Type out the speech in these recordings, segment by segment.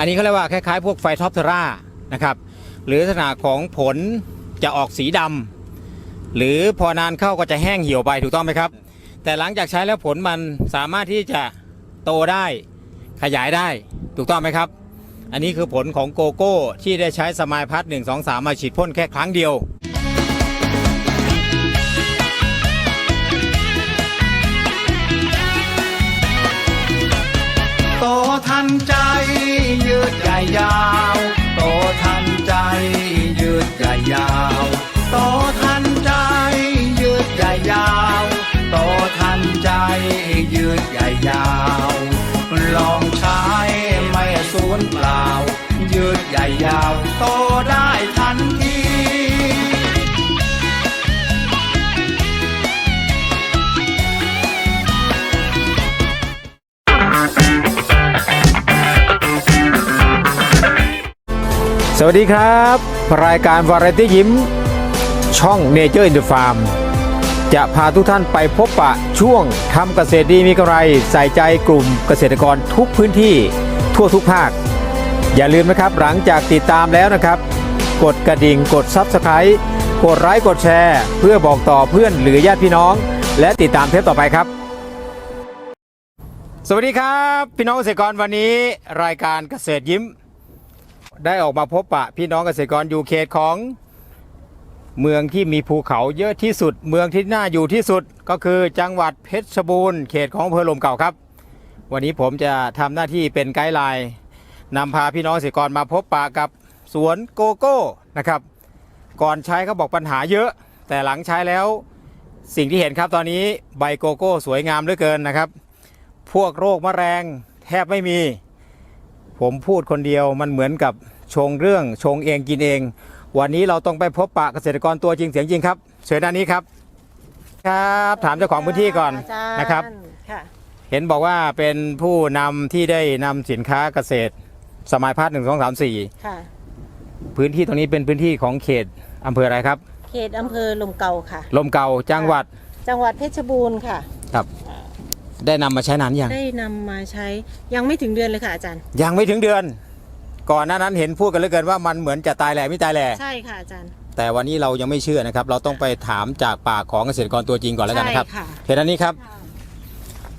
อันนี้เขาเรียกว่าคล้ายๆ พวกไฟท็อปเทรานะครับ หรือลักษณะของผลจะออกสีดำหรือพอนานเข้าก็จะแห้งเหี่ยวไปถูกต้องไหมครับ แต่หลังจากใช้แล้วผลมันสามารถที่จะโตได้ขยายได้ถูกต้องไหมครับ อันนี้คือผลของโกโก้ที่ได้ใช้สมายพัดหนึ่งสองสามมาฉีดพ่นแค่ครั้งเดียวโตทันใจ ดใหญ่ยาว โตทันใจ ยืดใหญ่ยาว โตทันใจ ยืดใหญ่ยาว โตทันใจ ยืดใหญ่ยาว ลองใช้ไม่สูญเปล่า ยืดใหญ่ยาว โตได้ทันที วัสดีครับ รายการวาไรตี้ยิ้ม ช่อง Nature in the Farm จะพาทุกท่านไปพบปะช่วงทำเกษตรดีมีกำไร ใส่ใจกลุ่มเกษตรกรทุกพื้นที่ทั่วทุกภาค อย่าลืมนะครับหลังจากติดตามแล้วนะครับ กดกระดิ่งกด Subscribe กดไลค์กดแชร์ เพื่อบอกต่อเพื่อนหรือญาติพี่น้อง และติดตามเทปต่อไปครับ สวัสดีครับ พี่น้องเกษตรกรวันนี้ รายการเกษตรยิ้ม ได้ออกมาพบปะพี่น้องเกษตรกรอยู่เขตของ เมืองที่มีภูเขาเยอะที่สุด เมืองที่น่าอยู่ที่สุดก็คือจังหวัดเพชรบูรณ์เขตของอำเภอลมเก่าครับ วันนี้ผมจะทำหน้าที่เป็นไกด์ไลน์นำพาพี่น้องเกษตรกรมาพบปะกับสวนโกโก้นะครับ ก่อนใช้เขาบอกปัญหาเยอะ แต่หลังใช้แล้วสิ่งที่เห็นครับตอนนี้ใบโกโก้สวยงามเหลือเกินนะครับ พวกโรคมะแรงแทบไม่มี ผมพูดคนเดียวมันเหมือนกับชงเรื่องชงเองกินเอง วันนี้เราต้องไปพบปะเกษตรกรตัวจริงเสียงจริงครับเชิญด้านนี้ครับ ครับถามเจ้าของพื้นที่ก่อนาจารย์นะครับ ค่ะเห็นบอกว่าเป็นผู้นำที่ได้นำสินค้าเกษตร สมัยพัฒน์หนึ่งสองสามสี่ค่ะ พื้นที่ตรงนี้เป็นพื้นที่ของเขตอำเภออะไรครับ เขตอำเภอลมเก่าค่ะ ลมเก่าจังหวัด จังหวัดเพชรบูรณ์ค่ะครับ ได้นำมาใช้นานยังได้นำมาใช้ยังไม่ถึงเดือนเลยค่ะอาจารย์ ยังไม่ถึงเดือน ก่อนหน้านั้นเห็นพูดกันเหลือเกินว่ามันเหมือนจะตายแหล่ไม่ตายแหล่ใช่ค่ะอาจารย์ แต่วันนี้เรายังไม่เชื่อนะครับ เราต้องไปถามจากปากของเกษตรกรตัวจริงก่อนแล้วกันนะครับ ใช่ค่ะ เห็นอันนี้ครับ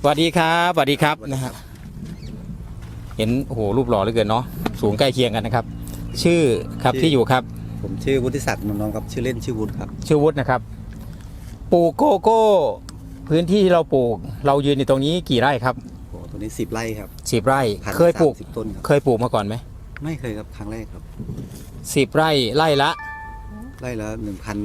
สวัสดีครับสวัสดีครับนะฮะเห็นโอ้โหรูปหล่อเหลือเกินเนาะสูงใกล้เคียงกันนะครับ ชื่อครับชื่อที่อยู่ครับผมชื่อวุฒิศักดิ์นนท์น้องครับชื่อเล่นชื่อวุฒิครับชื่อวุฒินะครับ ปลูกโกโก้ พื้นที่ที่เราปลูก เรายืนอยู่ตรงนี้กี่ไร่ครับโอ้ตัวนี้สิบไร่ครับสิบไร่ พันเคยปลูกสิบต้นครับ เคยปลูกมาก่อนไหมไม่เคยครับครั้งแรกครับสิบไร่ไร่ละ ไร่ละหนึ่งพัน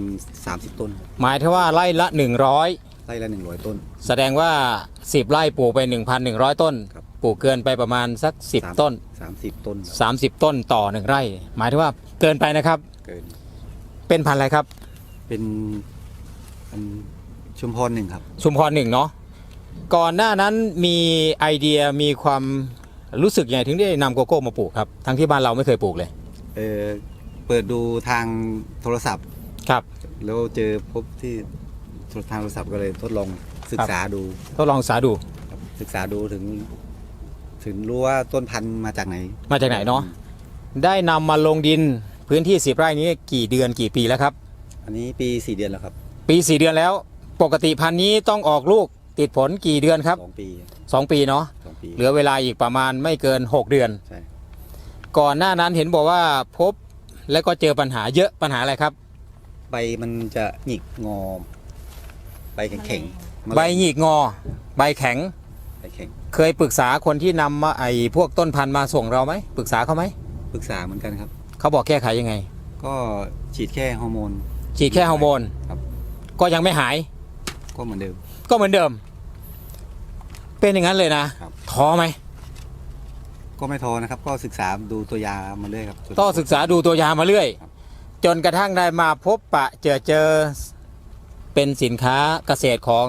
สามสิบต้นครับหมายถึงว่าไร่ละ 100 ไร่ละหนึ่งร้อยต้น แสดงว่า 10 ไร่ปลูกไป 1,100 ต้น ครับ ปลูกเกินไปประมาณสักสาม10 ต้น สามสิบต้นครับ30 ต้นต่อหนึ่งไร่ หมายถึงว่าเกินไปนะครับ เกิน เป็นพันธุ์อะไรครับ เป็นอัน ชุมพรหนึ่งครับ ชุมพรหนึ่งเนาะก่อนหน้านั้นมีไอเดียมีความรู้สึกยังไงถึงได้นำโกโก้มาปลูกครับ ทั้งที่บ้านเราไม่เคยปลูกเลย เออเปิดดูทางโทรศัพท์ ครับ แล้วเจอพบที่ทางโทรศัพท์ก็เลยทดลองศึกษาดูทดลองสาดู ครับศึกษาดูถึง ถึงรู้ว่าต้นพันธุ์มาจากไหน มาจากไหนเนาะ ได้นำมาลงดินพื้นที่สิบไร่นี้กี่เดือนกี่ปีแล้วครับ อันนี้ปีสี่เดือนแล้วครับ ปีสี่เดือนแล้ว ปกติพันธุ์นี้ต้องออกลูกติดผลกี่เดือนครับสองปีสองปีเนาะสองปีเหลือเวลาอีกประมาณไม่เกิน 6 เดือน ใช่ก่อนหน้านั้นเห็นบอกว่าพบและก็เจอปัญหาเยอะปัญหาอะไรครับ ใบมันจะหงิกงอใบแข็งๆใบหงิกงอ ใบแข็ง ใบแข็งเคยปรึกษาคนที่นำมาไอ้พวกต้นพันธุ์มาส่งเราไหมปรึกษาเขาไหมปรึกษาเหมือนกันครับ เขาบอกแก้ไขยังไงก็ฉีดแค่ฮอร์โมน ฉีดแค่ฮอร์โมนครับ ก็ยังไม่หาย ก็เหมือนเดิม ก็เหมือนเดิม เป็นอย่างนั้นเลยนะครับ ท้อไหมก็ไม่ท้อนะครับ ก็ศึกษาดูตัวยามาเรื่อยครับจน ต้องศึกษาดูตัวยามาเรื่อย ครับ จนกระทั่งได้มาพบปะเจอเจอเป็นสินค้าเกษตรของ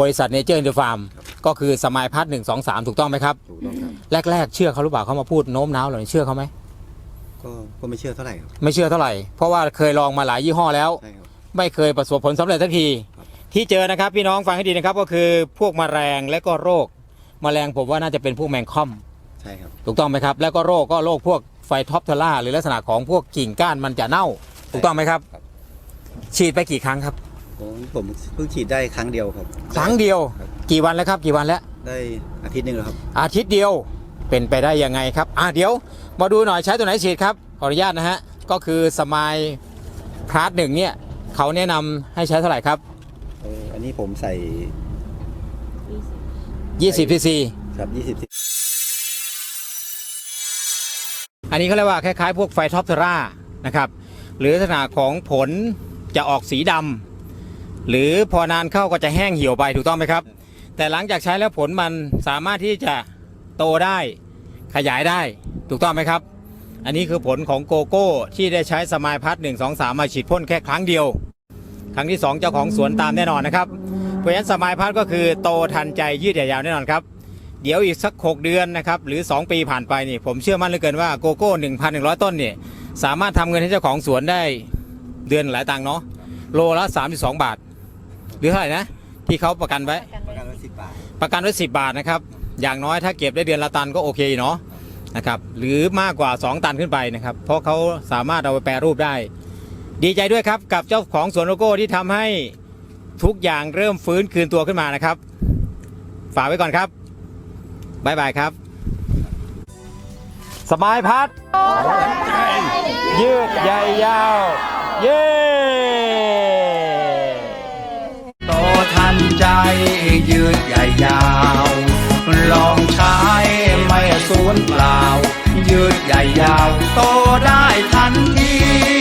บริษัทเนเจอร์อินเดฟาร์มก็คือสมัยพัฒน์หนึ่งสองสามถูกต้องไหมครับ ถูกต้องครับ แรก ๆ เชื่อเขาหรือเปล่าเขามาพูดโน้มน้าวเราเนี่ยเชื่อเขาไหมก็ก็ไม่เชื่อเท่าไหร่ครับไม่เชื่อเท่าไหร่เพราะว่าเคยลองมาหลายยี่ห้อแล้ว ใช่ครับ ไม่เคยประสบผลสำเร็จสักทีครับ ที่เจอนะครับพี่น้องฟังให้ดีนะครับ ก็คือพวกแมลงและก็โรคแมลงผมว่าน่าจะเป็นพวกแมงค่อมใช่ช่ครับ ถูกต้องไหมครับ แล้วก็โรคก็โรคพวกไฟท็อปเทอร่าหรือลักษณะของพวกกิ่งก้านมันจะเน่า ถูกต้องไหมครับ ครับ ฉีดไปกี่ครั้งครับ ผมผมเพิ่งฉีดได้ครั้งเดียวครับ ครั้งเดียว ครับ กี่วันแล้วครับ กี่วันแล้ว ได้อาทิตย์หนึ่งแล้วครับอาทิตย์เดียวเป็นไปได้ยังไงครับอ่าเดี๋ยว มาดูหน่อยใช้ตัวไหนฉีดครับขออนุญาตนะฮะก็คือสมายพาร์ทหนึ่งเนี่ยเขาแนะนำให้ใช้เท่าไหร่ครับเอออันนี้ผมใส่20 cc ครับยี่สิบอันนี้เขาเรียกว่าคล้ายๆ พวกไฟท็อปเทอร่านะครับหรือลักษณะของผลจะออกสีดำหรือพอนานเข้าก็จะแห้งเหี่ยวไปถูกต้องไหมครับ แต่หลังจากใช้แล้วผลมันสามารถที่จะโตได้ขยายได้ถูกต้องไหมครับ อันนี้คือผลของโกโก้ที่ได้ใช้สมายพัดหนึ่งสองสามมาฉีดพ่นแค่ครั้งเดียว ครั้งที่สองเจ้าของสวนตามแน่นอนนะครับเพราะฉะนั้นสมายพัดก็คือโตทันใจยืดยาวๆแน่นอนครับเดี๋ยวอีกสัก 6 เดือนนะครับหรือ 2 ปีผ่านไปนี่ผมเชื่อมั่นเหลือเกินว่าโกโก้1,100 ต้นเนี่ยสามารถทำเงินให้เจ้าของสวนได้เดือนหลายตังค์เนาะโลละ 32 บาท หรือเท่าไหร่นะที่เขาประกันไว้ประกันไว้สิบบาทประกันไว้10บาทนะครับอย่างน้อยถ้าเก็บได้เดือนละตันก็โอเคเนาะนะครับหรือมากกว่า 2 ตันขึ้นไปนะครับ เพราะเขาสามารถเอาไปแปรรูปได้ ดีใจด้วยครับกับเจ้าของสวนโลโก้ที่ทำให้ทุกอย่างเริ่มฟื้นคืนตัวขึ้นมานะครับ ฝากไว้ก่อนครับบายบายครับ สบายพัด ยืดใหญ่ยาว เย้โตทันใจยืดใหญ่ยาว ลองใช้ไม่สูญเปล่า ยืดใหญ่ยาว โตได้ทันที